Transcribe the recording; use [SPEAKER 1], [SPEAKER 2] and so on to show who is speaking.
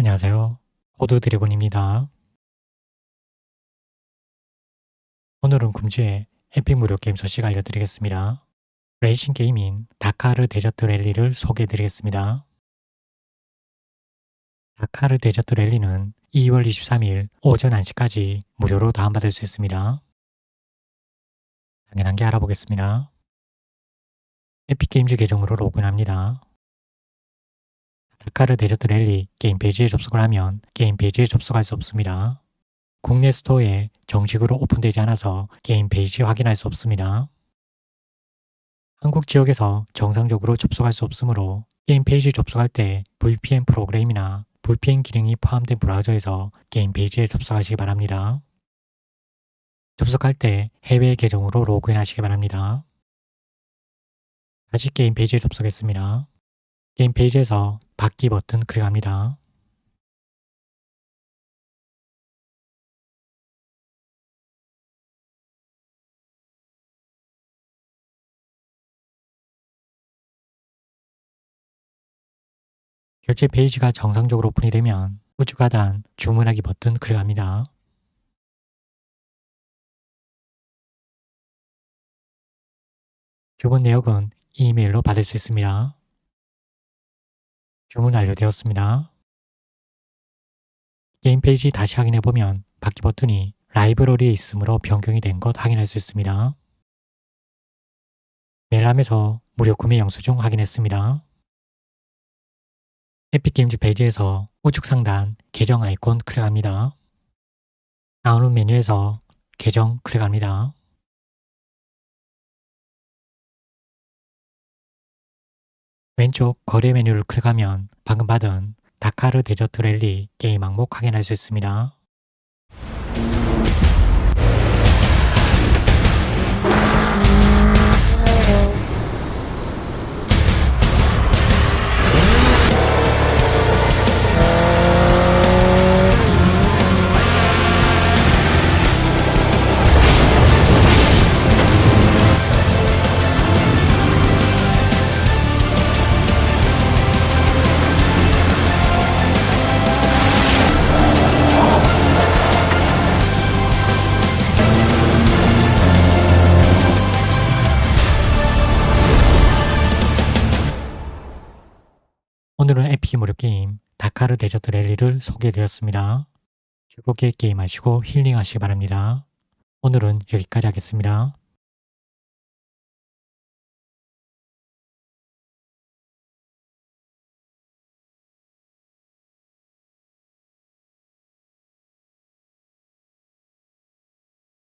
[SPEAKER 1] 안녕하세요. 호드 드래곤입니다. 오늘은 금주의 에픽 무료 게임 소식 알려드리겠습니다. 레이싱 게임인 다카르 데저트 랠리를 소개해드리겠습니다. 다카르 데저트 랠리는 2월 23일 오전 1시까지 무료로 다운받을 수 있습니다. 당연한 게 알아보겠습니다. 에픽게임즈 계정으로 로그인합니다. 다카르 데저트 랠리 게임 페이지에 접속을 하면 게임 페이지에 접속할 수 없습니다. 국내 스토어에 정식으로 오픈되지 않아서 게임 페이지 확인할 수 없습니다. 한국 지역에서 정상적으로 접속할 수 없으므로 게임 페이지 접속할 때 VPN 프로그램이나 VPN 기능이 포함된 브라우저에서 게임 페이지에 접속하시기 바랍니다. 접속할 때 해외 계정으로 로그인 하시기 바랍니다. 다시 게임 페이지에 접속했습니다. 게임 페이지에서 받기 버튼 클릭합니다. 결제 페이지가 정상적으로 오픈이 되면 우측 하단 주문하기 버튼 클릭합니다. 주문 내역은 이메일로 받을 수 있습니다. 주문 완료되었습니다. 게임 페이지 다시 확인해 보면 받기 버튼이 라이브러리에 있으므로 변경이 된 것 확인할 수 있습니다. 메일함에서 무료 구매 영수증 확인했습니다. 에픽게임즈 페이지에서 우측 상단 계정 아이콘 클릭합니다. 나오는 메뉴에서 계정 클릭합니다. 왼쪽 거래 메뉴를 클릭하면 방금 받은 다카르 데저트 랠리 게임 항목 확인할 수 있습니다. 오늘은 에픽 무료 게임 다카르 데저트 랠리를 소개해드렸습니다. 즐겁게 게임하시고 힐링하시기 바랍니다. 오늘은 여기까지 하겠습니다.